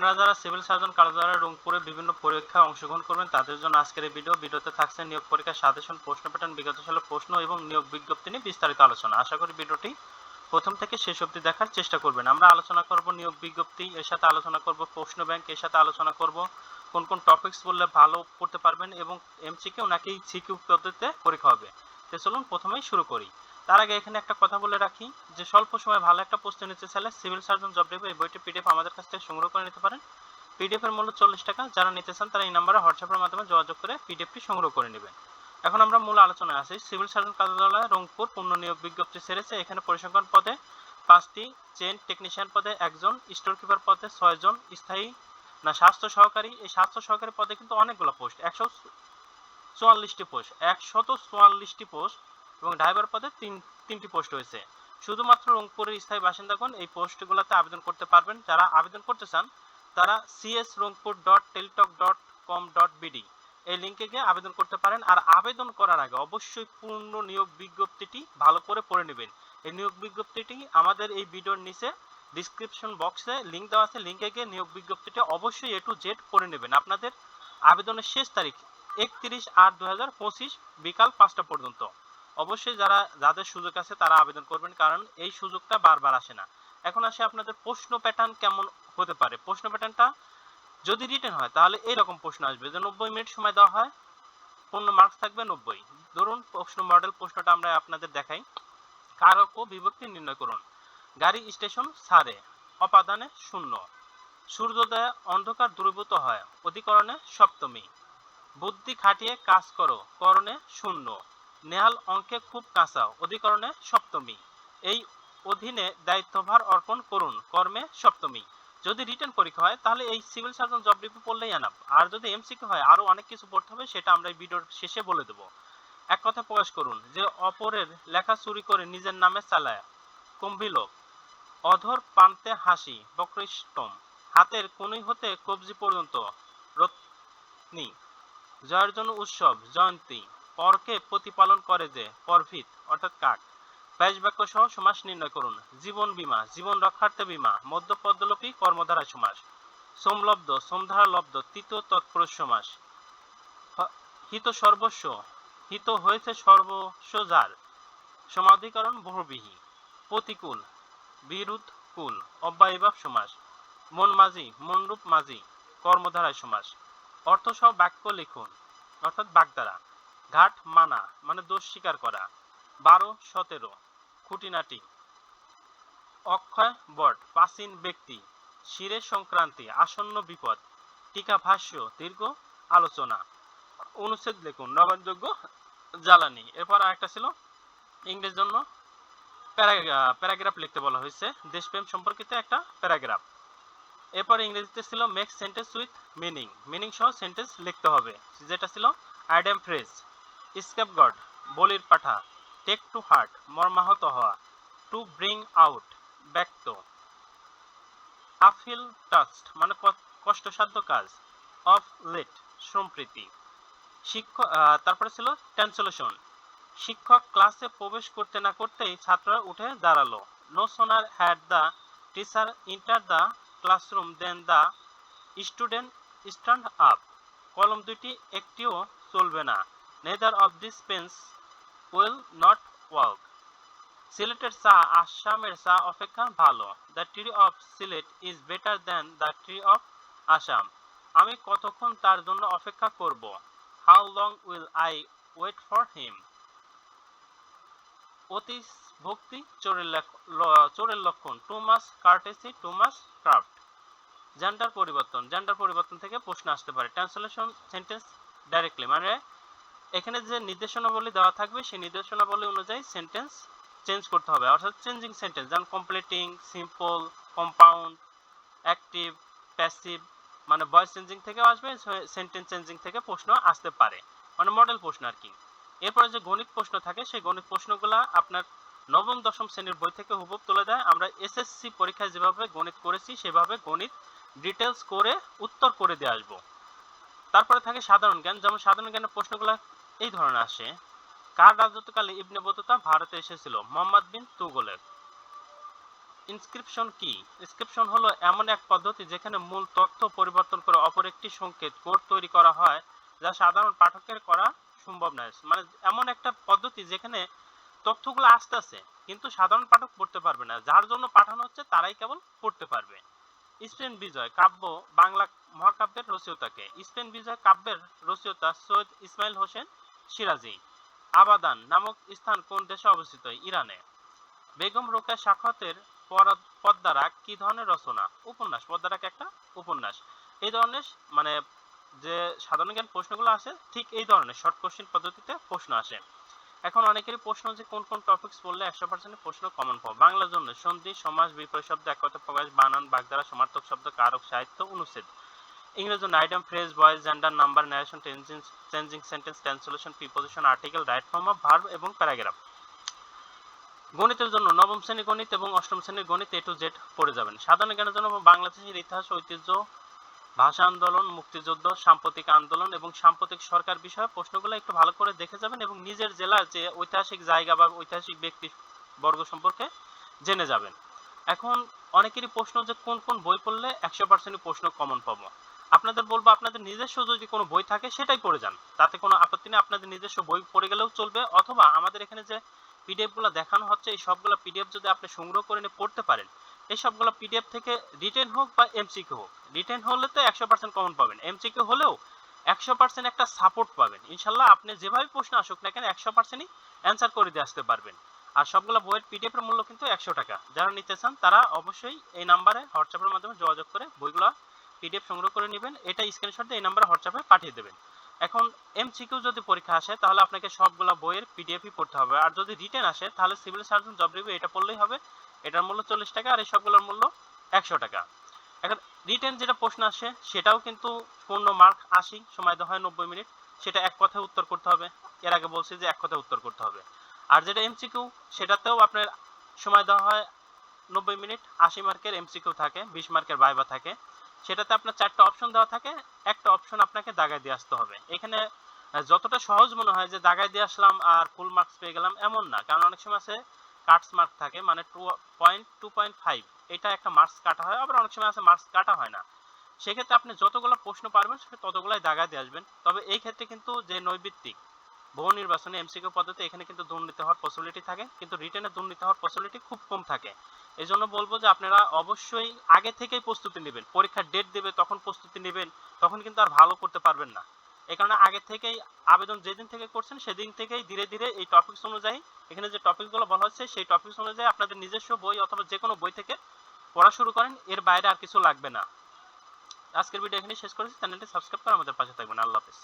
আপনারা যারা civil surgeon কার্যালয়ে রংপুরে বিভিন্ন পরীক্ষায় অংশগ্রহণ করবেন, তাদের জন্য আজকের এই ভিডিও। ভিডিওতে থাকছে নিয়োগ পরীক্ষার সাজেশন, প্রশ্ন প্যাটার্ন, বিগত সালের প্রশ্ন এবং নিয়োগ বিজ্ঞপ্তি নিয়ে বিস্তারিত আলোচনা। আশা করি ভিডিওটি প্রথম থেকে শেষ অবধি দেখার চেষ্টা করবেন। আমরা আলোচনা করব নিয়োগ বিজ্ঞপ্তি, এর সাথে আলোচনা করব প্রশ্ন ব্যাংক, এর সাথে আলোচনা করব কোন কোন টপিকস বললে ভালো করতে পারবেন এবং এমসিকিউ নাকি সিকিউ পদ্ধতিতে পরীক্ষা হবে। তো চলুন প্রথমেই শুরু করি। তার আগে এখানে একটা কথা বলে রাখি যে স্বল্প সময়ে ভালো একটা পোস্টে নিতে চাইলে সিভিল সার্জন জব ডেভ এই বইটি পিডিএফ আমাদের কাছ থেকে সংগ্রহ করে নিতে পারেন। পিডিএফ এর মূল্য চল্লিশ টাকা। যারা নিতে চান তারা এই নাম্বারে হোয়াটসঅ্যাপের মাধ্যমে যোগাযোগ করে পিডিএফটি সংগ্রহ করে নেবেন। এখন আমরা মূল আলোচনায় আসি। সিভিল সার্জন কার্যালয় রংপুর পূর্ণ নিয়োগ বিজ্ঞপ্তি ছেড়েছে। এখানে পরিসংখ্যান পদে পাঁচটি চেন টেকনিশিয়ান পদে একজন স্টোর কিপার পদে ছয়জন স্থায়ী না স্বাস্থ্য সহকারী। এই স্বাস্থ্য সহকারী পদে কিন্তু অনেকগুলো পোস্ট। একশো চুয়াল্লিশটি পোস্ট। একশত চুয়াল্লিশটি পোস্ট এবং ড্রাইভার পদে তিন, তিনটি পোস্ট হয়েছে শুধুমাত্র রংপুরের স্থায়ী বাসিন্দাগণ এই পোস্টগুলোতে আবেদন করতে পারবেন। যারা আবেদন করতে চান, তারা CS Rangpur dot Teletalk dot com dot BD এই লিঙ্কে গিয়ে আবেদন করতে পারেন। আর আবেদন করার আগে অবশ্যই পূর্ণ নিয়োগ বিজ্ঞপ্তিটি ভালো করে পড়ে নেবেন। এই নিয়োগ বিজ্ঞপ্তিটি আমাদের এই ভিডিওর নিচে ডিসক্রিপশন বক্সে লিঙ্ক দেওয়া আছে। লিঙ্কে গিয়ে নিয়োগ বিজ্ঞপ্তিটি অবশ্যই এ টু জেড পড়ে নেবেন। আপনাদের আবেদনের শেষ তারিখ একত্রিশ আট দু বিকাল পাঁচটা পর্যন্ত। অবশ্যই যারা, যাদের সুযোগ আছে তারা আবেদন করবেন, কারণ এই সুযোগটা বারবার আসে না। এখন আসে আপনাদের প্রশ্ন প্যাটার্ন কেমন হতে পারে? প্রশ্ন প্যাটার্নটা যদি রিটেন হয়, তাহলে এইরকম প্রশ্ন আসবে যে নব্বই মিনিট সময় দেওয়া হয়, পনেরো মার্কস থাকবে নব্বই। ধরুন প্রশ্ন মডেল প্রশ্নটা আমরা আপনাদের দেখাই। কারক ও বিভক্তি নির্ণয় করুন। গাড়ি স্টেশন সারে, অপাদানে শূন্য। সূর্যোদয়ে অন্ধকার দূরীভূত হয়, অধিকরণে সপ্তমী। বুদ্ধি খাটিয়ে কাজ করো, করণে শূন্য। নেহাল অঙ্কে খুব কাঁচা অধিকরণে সপ্তমী। এই অধীনে দায়িত্বভার অর্পণ করুন। কর্মে সপ্তমী। যদি রিটার্ন পরীক্ষা হয়, তাহলে এই সিভিল সার্জন জব রিভিউ পড়লেই আনাপ। আর যদি এমসিকিউ হয় আরও অনেক কিছু পড়তে হবে, সেটা আমরা এই ভিডিওর শেষে বলে দেব। এক কথা প্রকাশ করুন যে, অপরের লেখা চুরি করে নিজের নামে চালায়। কুম্ভিল অধর পান্তে হাসি বক্রিষ্টম হাতের কোনই হতে কবজি পর্যন্ত। রত্নি। জয়ের জন্য উৎসব, জয়ন্তী। পরকে প্রতিপালন করে যে, পরভিত, অর্থাৎ কাক। ব্যাস বাক্য সহ সমাস নির্ণয় করুন। জীবন বীমা, জীবন রক্ষার্থে বীমা মধ্য পদ্মলোপী কর্মধারা সমাস। সোমলব্ধ, সোমধারা লব্ধ তৃতীয় তৎপুরুষ সমাস। হিত সর্বস্ব, হিত হয়েছে সর্বস্ব যার। সমাধিকরণ বহুবিহী। প্রতিকূল বিরুদ্ধ কুল, অব্যয়ভাব সমাস। মন মাঝি, মনরূপ মাঝি, কর্মধারায় সমাস। অর্থ সহ বাক্য লিখুন, অর্থাৎ বাগধারা। ঘাট মানা মানে দোষ স্বীকার করা। বারো, সতেরো, খুঁটিনাটি। অক্ষয়, বট, প্রাচীন ব্যক্তি। শিরে সংক্রান্তি, আসন্ন বিপদ। টিকা ভাষ্য, দীর্ঘ আলোচনা। অনুচ্ছেদ লিখুন, নবায়নযোগ্য জ্বালানি। এরপর আরেকটা ছিল, ইংরেজ জন্য প্যারাগ্রাফ লিখতে বলা হয়েছে। দেশপ্রেম সম্পর্কিত একটা প্যারাগ্রাফ। এরপর ইংরেজিতে ছিল make sentence with meaning meaning সহ সেন্টেন্স লিখতে হবে। যেটা ছিল আইডেম ফ্রেজ স্কেপ গড, বলির পাঠা টেক টু হার্ট মর্মাহত হওয়া টু ব্রিং আউট ব্যক্ত। আফিল টাস্ট মানে কষ্টসাধ্য কাজ অফ লেট সম্প্রীতি। শিক্ষক তারপরে ছিল ট্রান্সলেশন শিক্ষক ক্লাসে প্রবেশ করতে না করতেই ছাত্ররা উঠে দাঁড়াল। No sooner had the teacher enter the classroom then the student stand up কলম দুইটি একটিও চলবে না। Neither of this pens will not work সিলেটের চা আসামের চা অপেক্ষা ভালো। The tree of Sylhet is better than the tree of Assam আমি কতক্ষণ তার জন্য অপেক্ষা করব? How long will I wait for him অতি ভক্তি, চোরের চোরের লক্ষণ। Too much courtesy too much craft gender পরিবর্তন। জেন্ডার পরিবর্তন থেকে প্রশ্ন আসতে পারে। ট্রান্সলেশন সেন্টেন্স ডাইরেক্টলি মানে এখানে যে নির্দেশনাবলী দেওয়া থাকবে, সেই নির্দেশনাবলী অনুযায়ী সেন্টেন্স চেঞ্জ করতে হবে। অর্থাৎ চেঞ্জিং সেন্টেন্স যেমন completing simple compound active passive মানে ভয়েস চেঞ্জিং থেকেও আসবে সেন্টেন্স চেঞ্জিং থেকে প্রশ্ন আসতে পারে। মানে মডেল প্রশ্ন আর কি। এরপরে যে গণিত প্রশ্ন থাকে, সেই গণিত প্রশ্নগুলো আপনার নবম, দশম শ্রেণির বই থেকে হুবহু তুলে দেয়। আমরা এসএসসি পরীক্ষায় যেভাবে গণিত করেছি, সেভাবে গণিত ডিটেলস করে উত্তর করে দিয়ে আসব। তারপরে থাকে সাধারণ জ্ঞান। যেমন সাধারণ জ্ঞানের প্রশ্নগুলো এই ধরনের আসে। কার রাজত্বকালে ইবনে বতুতা ভারতে এসেছিল? মোহাম্মদ বিন তুগলেক। ইনস্ক্রিপশন কি? ইনস্ক্রিপশন হলো এমন এক পদ্ধতি যেখানে মূল তথ্য পরিবর্তন করে অপর একটি সংকেত কোড তৈরি করা হয় যা সাধারণ পাঠকের করা সম্ভব নয়। মানে এমন একটা পদ্ধতি যেখানে তথ্যগুলো আসতেছে কিন্তু সাধারণ পাঠক পড়তে পারবে না। যার জন্য পাঠানো হচ্ছে, তারাই কেবল পড়তে পারবে। স্পেন বিজয়, কাব্য, বাংলা মহাকাব্যের রচয়িতাকে। স্পেন বিজয়, কাব্যের রচয়িতা সৈয়দ ইসমাইল হোসেন সিরাজি আবাদান নামক স্থান কোন দেশে অবস্থিত? ইরানে। বেগম রোকেয়া সাখাতের পরা- পদ্মারাগ কি ধরনের রচনা? উপন্যাস। পদ্মারাগ একটা? উপন্যাস। এই ধরনের মানে যে সাধারণ জ্ঞান প্রশ্নগুলো আছে ঠিক এই ধরনের শর্ট কোশ্চেন পদ্ধতিতে প্রশ্ন আসে। এখন অনেকেরই প্রশ্ন যে কোন কোন টপিকস পড়লে একশো পার্সেন্ট প্রশ্ন কমন পাবো। বাংলার জন্য সন্ধি, সমাজ বিপরীত শব্দ এক কথা প্রকাশ, বানান, বাগধারা, সমার্থক শব্দ, কারক, সাহিত্য অনুচ্ছেদ। ইংরেজি item phrase voice gender number narration changing changing sentence translation preposition article right form of verb এবং প্যারাগ্রাফ গণিতের জন্য নবম শ্রেণি গণিত এবং অষ্টম শ্রেণির গণিত এ টু জেড পড়ে যাবেন। সাধারণ জ্ঞানের জন্য বাংলাদেশের ইতিহাস, ঐতিহ্য, ভাষা আন্দোলন, মুক্তিযুদ্ধ, সাম্প্রতিক আন্দোলন এবং সাম্প্রতিক সরকার বিষয়ে প্রশ্নগুলো একটু ভালো করে দেখে যাবেন এবং নিজের জেলার যে ঐতিহাসিক জায়গা বা ঐতিহাসিক ব্যক্তি বর্গ সম্পর্কে জেনে যাবেন। এখন অনেকেরই প্রশ্ন যে কোন কোন বই পড়লে একশো পার্সেন্ট প্রশ্ন কমন পাবো। আপনাদের বলব, আপনাদের নিজস্ব যদি কোনো বই থাকে, সেটাই পড়ে যান। তাতে কোনো আপত্তি নেই, আপনাদের নিজস্ব বই পড়ে গেলেও চলবে, অথবা আমাদের এখানে যে পিডিএফগুলো দেখানো হচ্ছে, এই সবগুলো পিডিএফ যদি আপনি সংগ্রহ করে নিয়ে পড়তে পারেন, এই সবগুলো পিডিএফ থেকে রিটেন হোক বা এমসিকিউ হোক। রিটেন হলে তো একশো পার্সেন্ট কমন পাবেন। এমসিকিউ হলেও একশো পার্সেন্ট একটা সাপোর্ট পাবেন। ইনশাল্লাহ আপনি যেভাবে প্রশ্ন আসুক না কেন, একশো পার্সেন্টই অ্যান্সার করে দিয়ে আসতে পারবেন। আর সবগুলো বইয়ের পিডিএফ এর মূল্য কিন্তু একশো টাকা। যারা নিতে চান, তারা অবশ্যই এই নাম্বারে হোয়াটসঅ্যাপের মাধ্যমে যোগাযোগ করে বইগুলো পিডিএফ সংগ্রহ করে নেবেন, এটা স্ক্রিনশট দিয়ে এই নাম্বারে হোয়াটসঅ্যাপে পাঠিয়ে দেবেন। এখন এমসিকিউ যদি পরীক্ষা আসে, তাহলে আপনাকে সবগুলা বইয়ের পিডিএফই পড়তে হবে। আর যদি রিটেন আসে, তাহলে সিভিল সার্জন জব রিভিউ এটা পড়লেই হবে। এটার মূল্য চল্লিশ টাকা, আর এই সবগুলোর মূল্য একশো টাকা। এখন রিটেন যেটা প্রশ্ন আসে, সেটাও কিন্তু পূর্ণ মার্ক আশি, সময় দেওয়া হয় নব্বই মিনিট। সেটা এক কথায় উত্তর করতে হবে। এর আগে বলছি যে এক কথায় উত্তর করতে হবে। আর যেটা এমসিকিউ সেটাতেও আপনার সময় দেওয়া হয় নব্বই মিনিট, আশি মার্কের এমসিকিউ থাকে, বিশ মার্কের বাইবা থাকে। সেটাতে আপনার চারটা অপশন দেওয়া থাকে। একটা অপশন আপনাকে দাগায় দিয়ে আসতে হবে। এখানে যতটা সহজ মনে হয় যে দাগায় দিয়ে আসলাম আর ফুল মার্কস পেয়ে গেলাম এমন না। কারণ অনেক সময় আছে কাটস মার্ক থাকে মানে two point two point five এটা একটা মার্কস কাটা হয়, আবার অনেক সময় আছে মার্কস কাটা হয় না। সেক্ষেত্রে আপনি যতগুলো প্রশ্ন পারবেন, সে ততগুলাই দাগায় দিয়ে আসবেন। তবে এই ক্ষেত্রে কিন্তু যে নৈবিত্তিক বহু নির্বাচনে এমসিকিউ পদ্ধতি, এখানে কিন্তু দুর্নীতি হওয়ার পসিবিলিটি থাকে। কিন্তু রিটেনে দুর্নীতি হওয়ার পসিবিলিটি খুব কম থাকে। এই জন্য বলব যে আপনারা অবশ্যই আগে থেকেই প্রস্তুতি নেবেন। পরীক্ষার ডেট দেবে, তখন প্রস্তুতি নেবেন, তখন কিন্তু আর ভালো করতে পারবেন না। এই কারণে আগে থেকেই আবেদন যেদিন থেকে করছেন, সেদিন থেকেই ধীরে ধীরে এই টপিকস অনুযায়ী এখানে যে টপিকগুলো বলা হচ্ছে, সেই টপিকস অনুযায়ী আপনাদের নিজস্ব বই অথবা যে কোনো বই থেকে পড়া শুরু করেন, এর বাইরে আর কিছু লাগবে না। আজকের ভিডিও এখানে শেষ করেছি। চ্যানেলটি সাবস্ক্রাইব করে আমাদের পাশে থাকবেন। আল্লাহ হাফেজ।